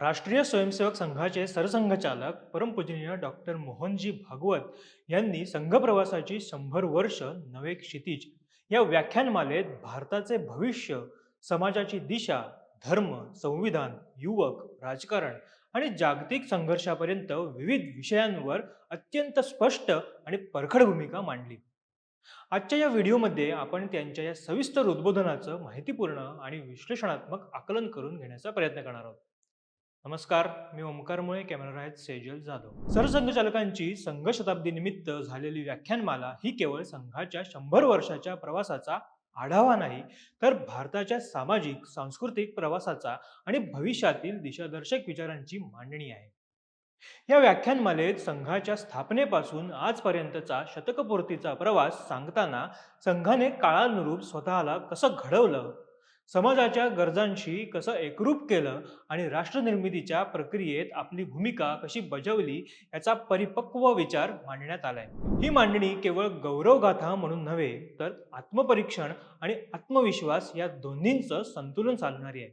राष्ट्रीय स्वयंसेवक संघाचे सरसंघचालक परमपूजनीय डॉक्टर मोहनजी भागवत यांनी संघप्रवासाची शंभर वर्ष नवे क्षितिज या व्याख्यानमालेत भारताचे भविष्य समाजाची दिशा धर्म संविधान युवक राजकारण आणि जागतिक संघर्षापर्यंत विविध विषयांवर अत्यंत स्पष्ट आणि परखड भूमिका मांडली. आजच्या या व्हिडिओमध्ये आपण त्यांच्या या सविस्तर उद्बोधनाचं माहितीपूर्ण आणि विश्लेषणात्मक आकलन करून घेण्याचा प्रयत्न करणार आहोत. नमस्कार मी ओमकार मुळे कॅमेरा आहेत सेजल जाधव. सरसंघचालकांची संघ शताब्दी निमित्त झालेली व्याख्यानमाला ही केवळ संघाच्या शंभर वर्षाच्या प्रवासाचा आढावा नाही तर भारताच्या सामाजिक सांस्कृतिक प्रवासाचा आणि भविष्यातील दिशादर्शक विचारांची मांडणी आहे. या व्याख्यानमालेत संघाच्या स्थापनेपासून आजपर्यंतचा शतकपूर्तीचा प्रवास सांगताना संघाने काळानुरूप स्वतःला कसं घडवलं? समाजाच्या गरजांशी कसं एकरूप केलं आणि राष्ट्रनिर्मितीच्या प्रक्रियेत आपली भूमिका कशी बजावली याचा परिपक्व विचार मांडण्यात आलाय. ही मांडणी केवळ गौरवगाथा म्हणून नव्हे तर आत्मपरीक्षण आणि आत्मविश्वास या दोन्हींचं संतुलन साधणारी आहे.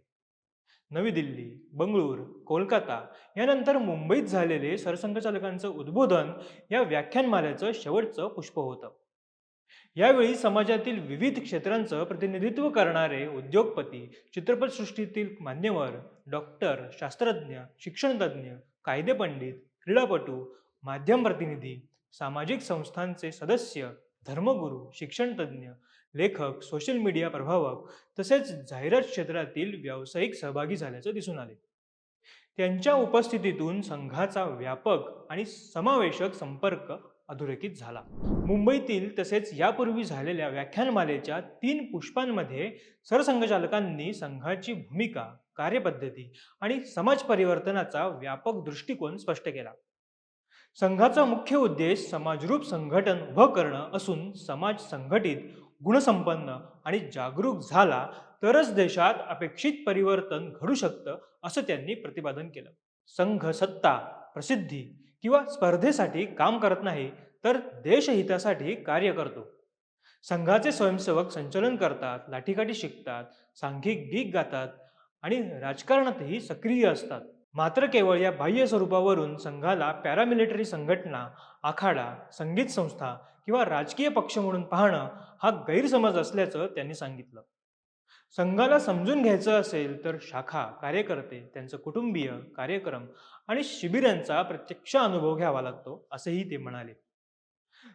नवी दिल्ली बंगळूर कोलकाता यानंतर मुंबईत झालेले सरसंघचालकांचं उद्बोधन या व्याख्यानमालेचं शेवटचं पुष्प होतं. यावेळी समाजातील विविध क्षेत्रांचं प्रतिनिधित्व करणारे उद्योगपती चित्रपटसृष्टीतील मान्यवर डॉक्टर शास्त्रज्ञ शिक्षणतज्ज्ञ कायदेपंडित क्रीडापटू माध्यम प्रतिनिधी सामाजिक संस्थांचे सदस्य धर्मगुरू शिक्षणतज्ज्ञ लेखक सोशल मीडिया प्रभावक तसेच जाहिरात क्षेत्रातील व्यावसायिक सहभागी झाल्याचं दिसून आले. त्यांच्या उपस्थितीतून संघाचा व्यापक आणि समावेशक संपर्क अधोरेखित झाला. मुंबईतील तसेच यापूर्वी झालेल्या व्याख्यानमालेच्या तीन पुष्पांमध्ये सरसंघचालकांनी संघाची भूमिका कार्यपद्धती आणि समाज परिवर्तनाचा व्यापक दृष्टिकोन स्पष्ट केला. संघाचा मुख्य उद्देश समाजरूप संघटन उभं करणं असून समाज संघटित गुणसंपन्न आणि जागरूक झाला तरच देशात अपेक्षित परिवर्तन घडू शकतं असं त्यांनी प्रतिपादन केलं. संघ सत्ता प्रसिद्धी किंवा स्पर्धेसाठी काम करत नाही तर देशहितासाठी कार्य करतो. संघाचे स्वयंसेवक संचलन करतात लाठीकाठी शिकतात सांघिक गीत गातात आणि राजकारणातही सक्रिय असतात. मात्र केवळ या बाह्य स्वरूपावरून संघाला पॅरामिलिटरी संघटना आखाडा संगीत संस्था किंवा राजकीय पक्ष म्हणून पाहणं हा गैरसमज असल्याचं त्यांनी सांगितलं. संघाला समजून घ्यायचं असेल तर शाखा कार्यकर्ते त्यांचं कुटुंबीय कार्यक्रम आणि शिबिरांचा प्रत्यक्ष अनुभव घ्यावा लागतो असेही ते म्हणाले.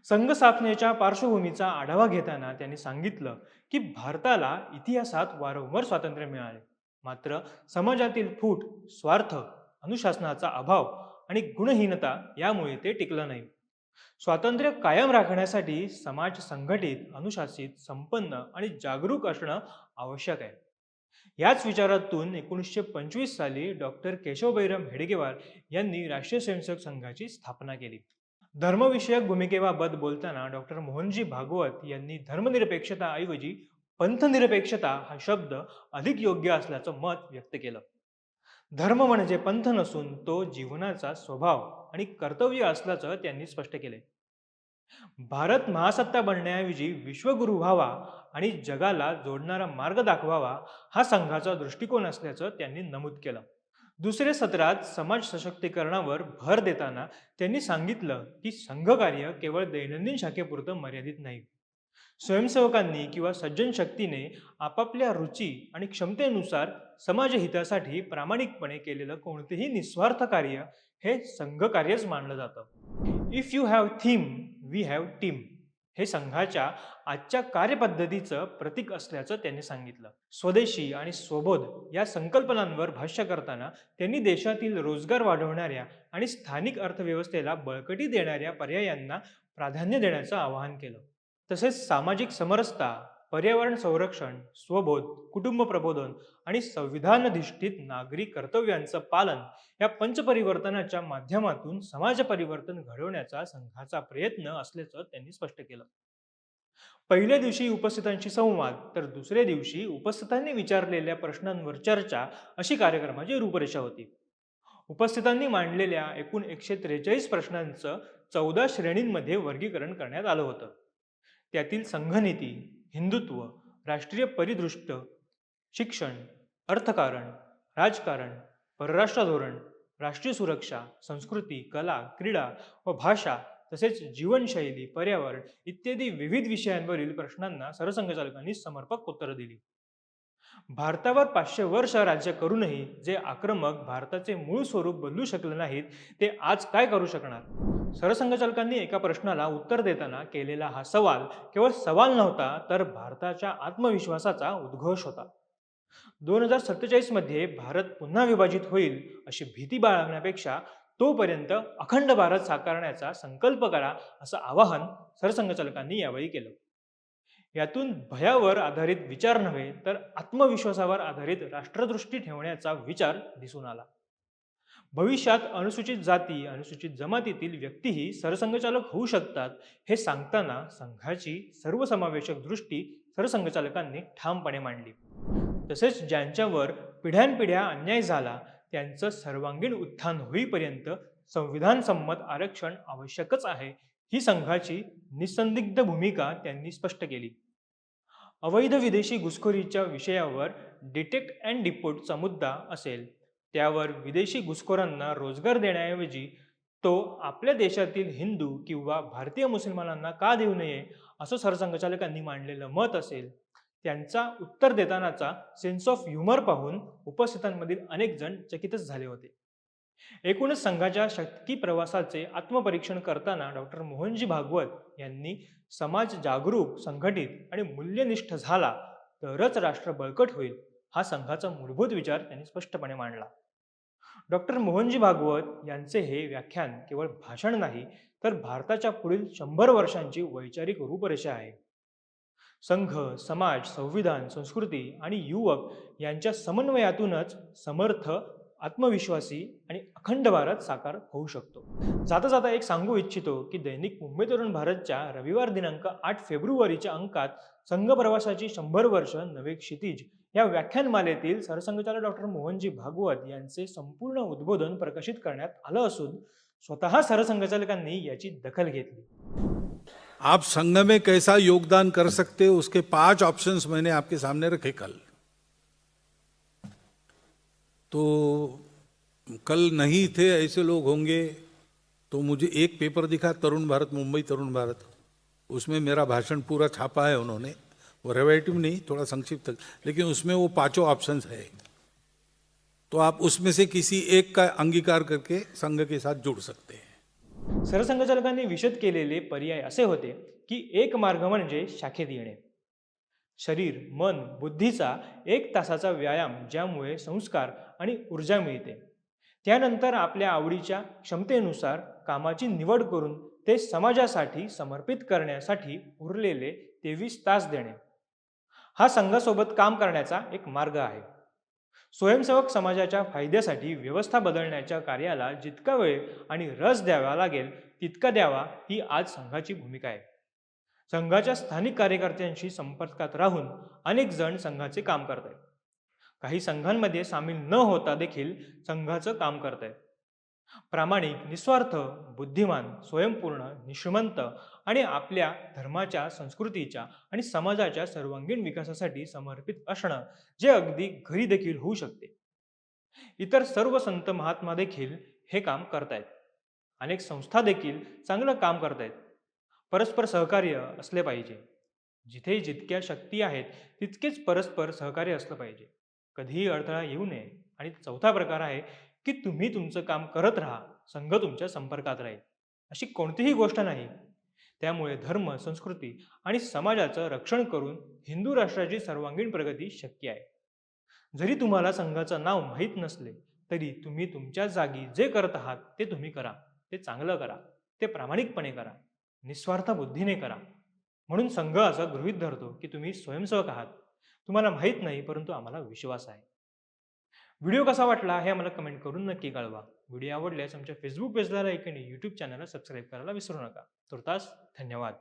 संघ स्थापनेच्या पार्श्वभूमीचा आढावा घेताना त्यांनी सांगितलं की भारताला इतिहासात वारंवार स्वातंत्र्य मिळाले. मात्र समाजातील फूट स्वार्थ अनुशासनाचा अभाव आणि गुणहीनता यामुळे ते टिकलं नाही. स्वातंत्र्य कायम राखण्यासाठी समाज संघटित अनुशासित संपन्न आणि जागरूक असणं आवश्यक आहे. याच विचारातून एकोणीसशे पंचवीस साली डॉक्टर केशवबैरम हेडगेवार यांनी राष्ट्रीय स्वयंसेवक संघाची स्थापना केली. धर्मविषयक भूमिकेबाबत बोलताना डॉक्टर मोहनजी भागवत यांनी धर्मनिरपेक्षता ऐवजी पंथनिरपेक्षता हा शब्द अधिक योग्य असल्याचं मत व्यक्त केलं. धर्म म्हणजे पंथ नसून तो जीवनाचा स्वभाव. आणि कर्तव्य असल्याचं त्यांनी स्पष्ट केले भारत महासत्ता बनण्याऐवजी विश्वगुरु व्हावा आणि जगाला जोडणारा मार्ग दाखवावा हा संघाचा दृष्टिकोन असल्याचं त्यांनी नमूद केलं. दुसऱ्या सत्रात समाज सशक्तीकरणावर भर देताना त्यांनी सांगितलं की संघकार्य केवळ दैनंदिन शाखेपुरतं मर्यादित नाही. स्वयंसेवकांनी किंवा सज्जन शक्तीने आपापल्या रुची आणि क्षमतेनुसार समाजहितासाठी प्रामाणिकपणे केलेलं कोणतेही निस्वार्थ कार्य हे संघकार्यच मानलं जातं. If you have theme we have team हे संघाच्या आजच्या कार्यपद्धतीचं प्रतीक असल्याचं त्यांनी सांगितलं. स्वदेशी आणि स्वबोध या संकल्पनांवर भाष्य करताना त्यांनी देशातील रोजगार वाढवणाऱ्या आणि स्थानिक अर्थव्यवस्थेला बळकटी देणाऱ्या पर्यायांना प्राधान्य देण्याचं आवाहन केलं. तसेच सामाजिक समरसता पर्यावरण संरक्षण स्वबोध कुटुंब प्रबोधन आणि संविधानधिष्ठित नागरी कर्तव्यांचं पालन या पंचपरिवर्तनाच्या माध्यमातून समाज परिवर्तन घडवण्याचा संघाचा प्रयत्न असल्याचं त्यांनी स्पष्ट केलं. पहिल्या दिवशी उपस्थितांशी संवाद तर दुसऱ्या दिवशी उपस्थितांनी विचारलेल्या प्रश्नांवर चर्चा अशी कार्यक्रमाची रूपरेषा होती. उपस्थितांनी मांडलेल्या एकूण एकशे त्रेचाळीस प्रश्नांचं चौदा श्रेणींमध्ये वर्गीकरण करण्यात आलं होतं. त्यातील संघनीती हिंदुत्व राष्ट्रीय परिदृष्ट शिक्षण अर्थकारण राजकारण परराष्ट्र धोरण राष्ट्रीय सुरक्षा संस्कृती कला क्रीडा व भाषा तसेच जीवनशैली पर्यावरण इत्यादी विविध विषयांवरील प्रश्नांना सरसंघचालकांनी समर्पक उत्तरं दिली. भारतावर पाचशे वर्ष राज्य करूनही जे आक्रमक भारताचे मूळ स्वरूप बदलू शकले नाहीत ते आज काय करू शकणार? सरसंघचालकांनी एका प्रश्नाला उत्तर देताना केलेला हा सवाल केवळ सवाल नव्हता तर भारताच्या आत्मविश्वासाचा उद्घोष होता. दोन हजार सत्तेचाळीसमध्ये भारत पुन्हा विभाजित होईल अशी भीती बाळगण्यापेक्षा तोपर्यंत अखंड भारत साकारण्याचा संकल्प करा असं आवाहन सरसंघचालकांनी यावेळी केलं. यातून भयावर आधारित विचार नव्हे तर आत्मविश्वासावर आधारित राष्ट्रदृष्टी ठेवण्याचा विचार दिसून आला. भविष्यात अनुसूचित जाती अनुसूचित जमातीतील व्यक्तीही सरसंघचालक होऊ शकतात हे सांगताना संघाची सर्वसमावेशक दृष्टी सरसंघचालकांनी ठामपणे मांडली. तसेच ज्यांच्यावर पिढ्यानपिढ्या अन्याय झाला त्यांचं सर्वांगीण उत्थान होईपर्यंत संविधान संमत आरक्षण आवश्यकच आहे ही संघाची निसंदिग्ध भूमिका त्यांनी स्पष्ट केली. अवैध विदेशी घुसखोरीच्या विषयावर डिटेक्ट अँड डिपोर्टचा मुद्दा असेल त्यावर विदेशी घुसखोरांना रोजगार देण्याऐवजी तो आपल्या देशातील हिंदू किंवा भारतीय मुसलमानांना का देऊ नये असं सरसंघचालकांनी मांडलेलं मत असेल त्यांचा उत्तर देतानाचा सेन्स ऑफ ह्युमर पाहून उपस्थितांमधील अनेक जण चकितच झाले होते. एकूणच संघाच्या शक्ती प्रवासाचे आत्मपरीक्षण करताना डॉक्टर मोहनजी भागवत यांनी समाज जागरूक संघटित आणि मूल्यनिष्ठ झाला तरच राष्ट्र बळकट होईल हा संघाचा मूलभूत विचार त्यांनी स्पष्टपणे मांडला. डॉक्टर मोहनजी भागवत यांचे हे व्याख्यान केवळ भाषण नाही तर भारताच्या पुढील शंभर वर्षांची वैचारिक रूपरेषा आहे. संघ समाज संविधान संस्कृती आणि युवक यांच्या समन्वयातूनच समर्थ आत्मविश्वासी आणि अखंड भारत साकार होऊ शकतो. जाता जाता एक सांगू इच्छितो की दैनिक मुंबई तरुण भारतच्या रविवार दिनांक आठ फेब्रुवारीच्या अंकात संघ प्रवासाची शंभर वर्ष नवे क्षितिज या व्याख्यानमालेतील सरसंघचालक डॉक्टर मोहनजी भागवत यांचे संपूर्ण उद्बोधन प्रकाशित करण्यात आलं असून स्वतः सरसंघचालकांनी याची दखल घेतली. आप संघ में कैसा योगदान कर सकते हो? उसके पांच ऑप्शंस मैंने आपके सामने रखे कल। तो कल नहीं थे, ऐसे लोग होंगे तो मुझे एक पेपर दिखा, तरुण भारत, मुंबई तरुण भारत। उसमें मेरा भाषण पूरा छापा है उन्होंने। वो रेवेटिव नहीं, थोड़ा संक्षिप्त लेकिन उसमें वो पाँचों ऑप्शंस है। तो आप उसमें से किसी एक का अंगीकार करके संघ के साथ जुड़ सकते हैं। सरसंघचालकांनी विशद केलेले पर्याय असे होते की एक मार्ग म्हणजे शाखेत येणे. शरीर मन बुद्धीचा एक तासाचा व्यायाम ज्यामुळे संस्कार आणि ऊर्जा मिळते. त्यानंतर आपल्या आवडीच्या क्षमतेनुसार कामाची निवड करून ते समाजासाठी समर्पित करण्यासाठी उरलेले तेवीस तास देणे. हा संघासोबत काम करण्याचा एक मार्ग आहे. स्वयंसेवक समाजाच्या फायद्यासाठी व्यवस्था बदलण्याच्या कार्याला जितका वेळ आणि रस द्यावा लागेल तितका द्यावा ही आज संघाची भूमिका आहे. संघाच्या स्थानिक कार्यकर्त्यांशी संपर्कात राहून अनेक जण संघाचे काम करत आहेत काही संघांमध्ये सामील न होता देखील संघाचं काम करत आहेत प्रामाणिक निस्वार्थ बुद्धिमान स्वयंपूर्ण निश्मंत आणि आपल्या धर्माच्या संस्कृतीच्या आणि समाजाच्या सर्वांगीण विकासासाठी समर्पित असणं जे अगदी घरी देखील होऊ शकते. इतर सर्व संत महात्मा देखील हे काम करतायत. अनेक संस्था देखील चांगलं काम करतायत. परस्पर सहकार्य असले पाहिजे. जिथे जितक्या शक्ती आहेत तितकेच परस्पर सहकार्य असलं पाहिजे. कधीही अडथळा येऊ नये. आणि चौथा प्रकार आहे की तुम्ही तुमचं काम करत राहा. संघ तुमच्या संपर्कात राहील. अशी कोणतीही गोष्ट नाही. त्यामुळे धर्म संस्कृती आणि समाजाचं रक्षण करून हिंदू राष्ट्राची सर्वांगीण प्रगती शक्य आहे. जरी तुम्हाला संघाचं नाव माहीत नसले तरी तुम्ही तुमच्या जागी जे करत आहात ते तुम्ही करा. ते चांगलं करा. ते प्रामाणिकपणे करा. निस्वार्थ बुद्धीने करा. म्हणून संघ असं गृहित धरतो की तुम्ही स्वयंसेवक आहात. तुम्हाला माहीत नाही परंतु आम्हाला विश्वास आहे. व्हिडिओ कसा वाटला हे आम्हाला कमेंट करून नक्की कळवा. व्हिडिओ आवडल्यास आमच्या फेसबुक पेजला लाईक आणि यूट्यूब चॅनलला सबस्क्राईब करायला विसरू नका. तुर्तास धन्यवाद.